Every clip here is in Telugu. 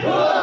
Good.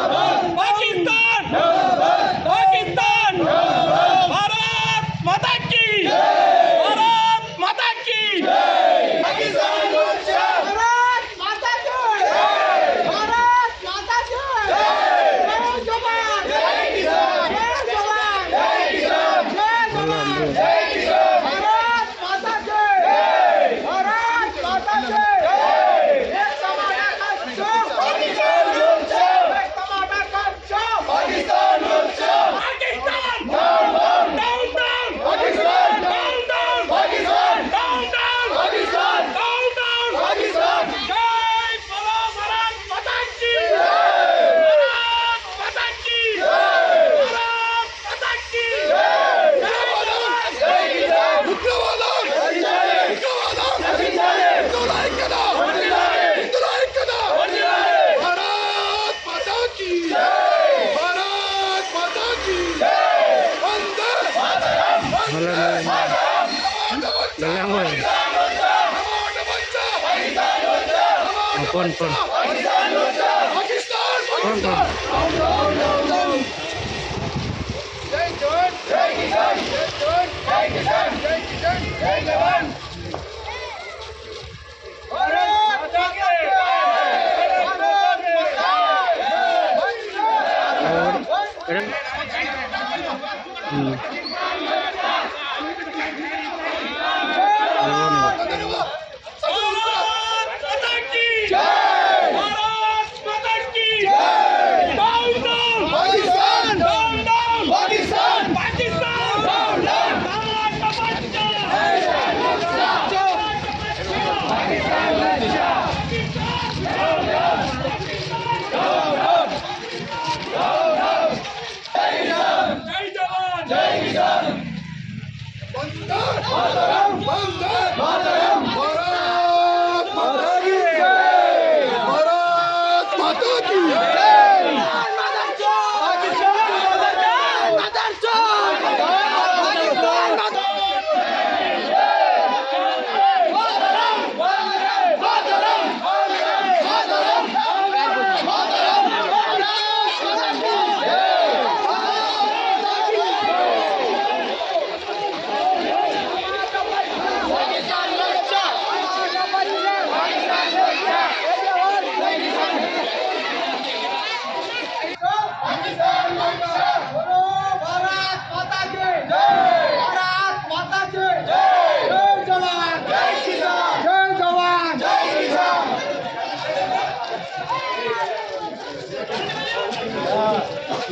വെള്ളാങ്കോയ പോൺ പോൺ പോൺ പോൺ Jai Kisan! Jai Kisan! Jai Kisan! Jai Kisan! Jai Kisan! Jai Kisan!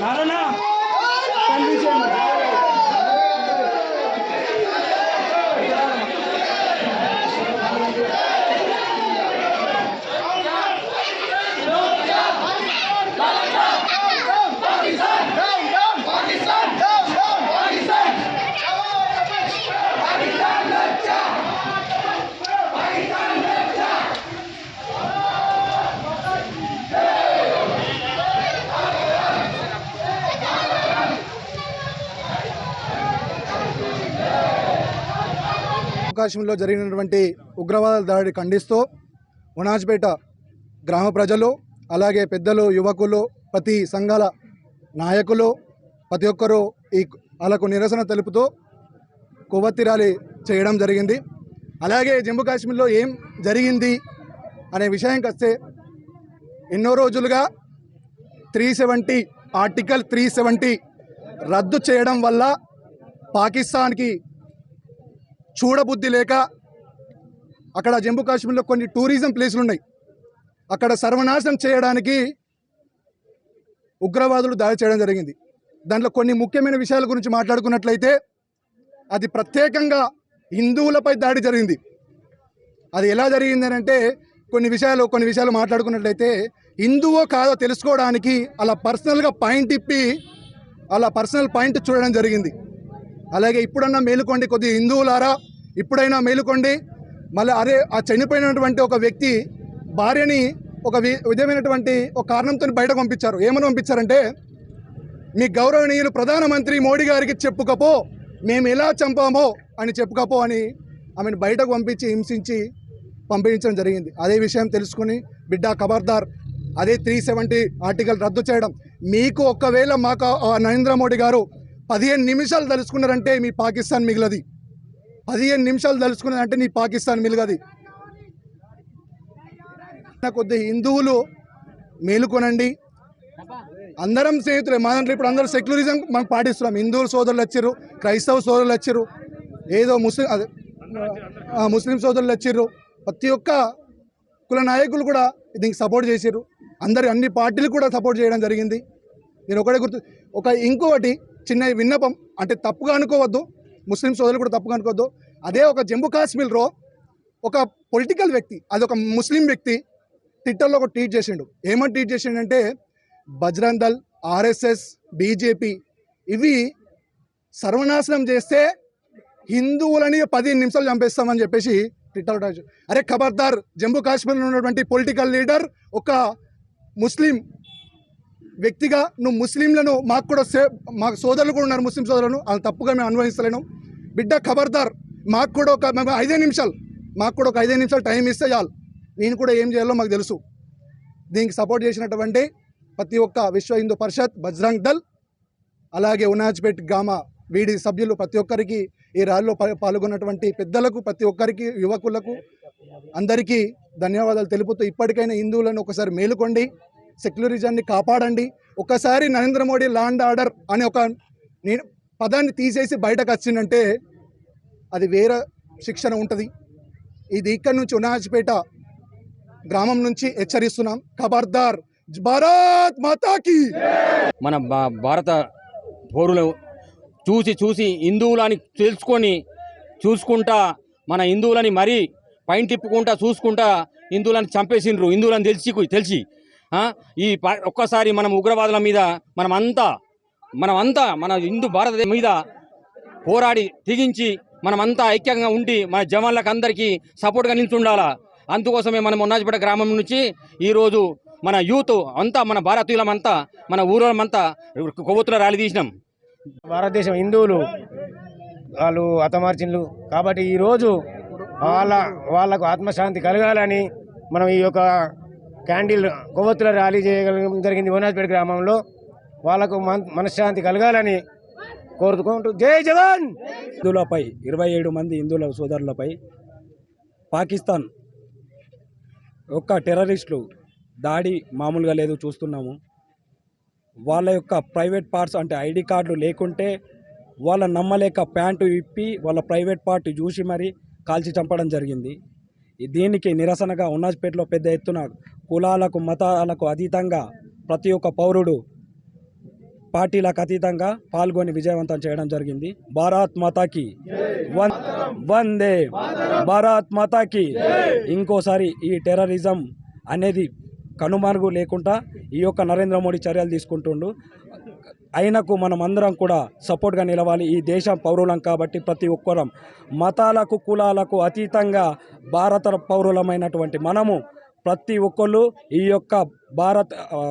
Narayana కాశ్మీర్లో జరిగినటువంటి ఉగ్రవాద దాడి ఖండిస్తూ ఉనాజ్పేట గ్రామ ప్రజలు అలాగే పెద్దలు యువకులు ప్రతి సంఘాల నాయకులు ప్రతి ఒక్కరూ ఈ వాళ్ళకు నిరసన తెలుపుతూ కొవ్వొత్తి ర్యాలీ చేయడం జరిగింది. అలాగే జమ్మూ కాశ్మీర్లో ఏం జరిగింది అనే విషయానికి వస్తే ఎన్నో రోజులుగా three seventy article three seventy రద్దు చేయడం వల్ల పాకిస్తాన్కి చూడబుద్ధి లేక అక్కడ జమ్మూ కాశ్మీర్లో కొన్ని టూరిజం ప్లేసులు ఉన్నాయి. అక్కడ సర్వనాశనం చేయడానికి ఉగ్రవాదులు దాడి చేయడం జరిగింది. దాంట్లో కొన్ని ముఖ్యమైన విషయాల గురించి మాట్లాడుకున్నట్లయితే అది ప్రత్యేకంగా హిందువులపై దాడి జరిగింది. అది ఎలా జరిగింది అంటే కొన్ని విషయాలు కొన్ని విషయాలు మాట్లాడుకున్నట్లయితే హిందువో కాదో తెలుసుకోవడానికి అలా పర్సనల్గా పాయింట్ ఇప్పి అలా పర్సనల్ పాయింట్ చూడడం జరిగింది. అలాగే ఇప్పుడన్నా మేలుకోండి కొద్ది హిందువులారా ఇప్పుడైనా మేలుకోండి. మళ్ళీ అరే ఆ చనిపోయినటువంటి ఒక వ్యక్తి భార్యని ఒక వి- విధమైనటువంటి ఒక కారణంతో బయటకు పంపించారు. ఏమని పంపించారంటే మీ గౌరవనీయులు ప్రధానమంత్రి మోడీ గారికి చెప్పుకపో మేము ఎలా చంపామో అని చెప్పుకపో అని ఆమెను బయటకు పంపించి హింసించి పంపించడం జరిగింది. అదే విషయం తెలుసుకుని బిడ్డ ఖబర్దార్ అదే త్రీ సెవెంటీ ఆర్టికల్ రద్దు చేయడం. మీకు ఒకవేళ మాకు నరేంద్ర మోడీ గారు పదిహేను నిమిషాలు తలుచుకున్నారంటే మీ పాకిస్తాన్ మిగిలది. పదిహేను నిమిషాలు తలుచుకున్నారంటే నీ పాకిస్తాన్ మిగిలది. కొద్ది హిందువులు మేలుకొనండి అందరం స్నేహితులే. మా దాంట్లో ఇప్పుడు అందరూ సెక్యులరిజం మనం పాటిస్తున్నాం. హిందువులు సోదరులు వచ్చారు క్రైస్తవ సోదరులు వచ్చారు ఏదో ముస్లిం అదే ముస్లిం సోదరులు వచ్చారు ప్రతి ఒక్క కుల నాయకులు కూడా దీనికి సపోర్ట్ చేశారు అందరు అన్ని పార్టీలు కూడా సపోర్ట్ చేయడం జరిగింది. నేను ఒకటే గుర్తు ఒక ఇంకొకటి చిన్న విన్నపం. అంటే తప్పుగా అనుకోవద్దు. ముస్లిం సోదరులు కూడా తప్పుగా అనుకోవద్దు. అదే ఒక జమ్మూ కాశ్మీర్లో ఒక పొలిటికల్ వ్యక్తి అది ఒక ముస్లిం వ్యక్తి ట్విట్టర్లో ఒక ట్వీట్ చేసిండు. ఏమని ట్వీట్ చేసిండంటే బజరంగ్ దల్ ఆర్ఎస్ఎస్ బీజేపీ ఇవి సర్వనాశనం చేస్తే హిందువులని పదిహేను నిమిషాలు చంపేస్తామని చెప్పేసి ట్విట్టర్ అరే ఖబర్దార్ జమ్మూ కాశ్మీర్లో ఉన్నటువంటి పొలిటికల్ లీడర్ ఒక ముస్లిం వ్యక్తిగా నువ్వు ముస్లింలను మాకు కూడా సే మాకు సోదరులు కూడా ఉన్నారు ముస్లిం సోదరులను అది తప్పుగా మేము అనుభవిస్తలేను. బిడ్డ ఖబర్దార్ మాకు కూడా ఒక మేము ఐదే నిమిషాలు మాకు కూడా ఒక ఐదే నిమిషాలు టైం ఇస్తే చాలు. నేను కూడా ఏం చేయాలో మాకు తెలుసు. దీనికి సపోర్ట్ చేసినటువంటి ప్రతి ఒక్క విశ్వ హిందూ పరిషత్ బజ్రంగ్ దల్ అలాగే ఉనాజ్పేట్ గ్రామ వీడి సభ్యులు ప్రతి ఒక్కరికి ఈ ర్యాలీలో పాల్గొన్నటువంటి పెద్దలకు ప్రతి ఒక్కరికి యువకులకు అందరికీ ధన్యవాదాలు తెలుపుతూ ఇప్పటికైనా హిందువులను ఒకసారి మేలుకోండి. సెక్యులరిజాన్ని కాపాడండి. ఒకసారి నరేంద్ర మోడీ లాండ్ ఆర్డర్ అనే ఒక పదాన్ని తీసేసి బయటకు వచ్చిందంటే అది వేరే శిక్షణ ఉంటుంది. ఇది ఇక్కడ నుంచి ఉనాజ్పేట గ్రామం నుంచి హెచ్చరిస్తున్నాం. ఖబర్దార్ భారత్ మాతాకి! మన భారత పౌరులు చూసి చూసి హిందువులని తెలుసుకొని చూసుకుంటా మన హిందువులని మరీ పైన తిప్పుకుంటా చూసుకుంటా హిందువులను చంపేసిండ్రు. హిందువులను తెలిసి తెలిసి ఈ ప- ఒక్కసారి మనం ఉగ్రవాదుల మీద మనమంతా మనమంతా మన హిందూ భారతదేశం మీద పోరాడి తెగించి మనమంతా ఐక్యంగా ఉండి మన జవాన్లకు అందరికీ సపోర్ట్గా నిల్చుండాలా? అందుకోసమే మనం మొన్నాజిపేట గ్రామం నుంచి ఈరోజు మన యూత్ అంతా మన భారతీయులమంతా మన ఊరోళ్ళమంతా కొవ్వొత్తుల ర్యాలీ తీసినాం. భారతదేశం హిందువులు వాళ్ళు హతమార్చిన్లు. కాబట్టి ఈరోజు వాళ్ళ వాళ్ళకు ఆత్మశాంతి కలగాలని మనం ఈ యొక్క క్యాండిల్ కొవ్వొత్తుల ర్యాలీ చేయగలగడం జరిగింది వనాజ్పేట గ్రామంలో. వాళ్ళకు మన- మనశ్శాంతి కలగాలని కోరుకుంటూ జై జవాన్! హిందువులపై ఇరవై ఏడు మంది హిందువుల సోదరులపై పాకిస్తాన్ యొక్క టెర్రరిస్టులు దాడి మామూలుగా లేదు చూస్తున్నాము. వాళ్ళ యొక్క ప్రైవేట్ పార్ట్స్ అంటే ఐడి కార్డులు లేకుంటే వాళ్ళ నమ్మలేక ప్యాంటు ఇప్పి వాళ్ళ ప్రైవేట్ పార్ట్ చూసి మరి కాల్చి చంపడం జరిగింది. దీనికి నిరసనగా ఉన్నాజ్పేటలో పెద్ద ఎత్తున కులాలకు మతాలకు అతీతంగా ప్రతి ఒక్క పౌరుడు పార్టీలకు అతీతంగా పాల్గొని విజయవంతం చేయడం జరిగింది. భారత్ మాతాకి వన్ వందే భారత్ మాతాకి. ఇంకోసారి ఈ టెర్రరిజం అనేది కనుమరుగు లేకుండా ఈ యొక్క నరేంద్ర మోడీ చర్యలు తీసుకుంటుండు. అయినకు మనం అందరం కూడా సపోర్ట్గా నిలవాలి. ఈ దేశం పౌరులం కాబట్టి ప్రతి ఒక్కరం మతాలకు కులాలకు అతీతంగా భారత పౌరులమైనటువంటి మనము ప్రతి ఒక్కళ్ళు ఈ యొక్క భారత్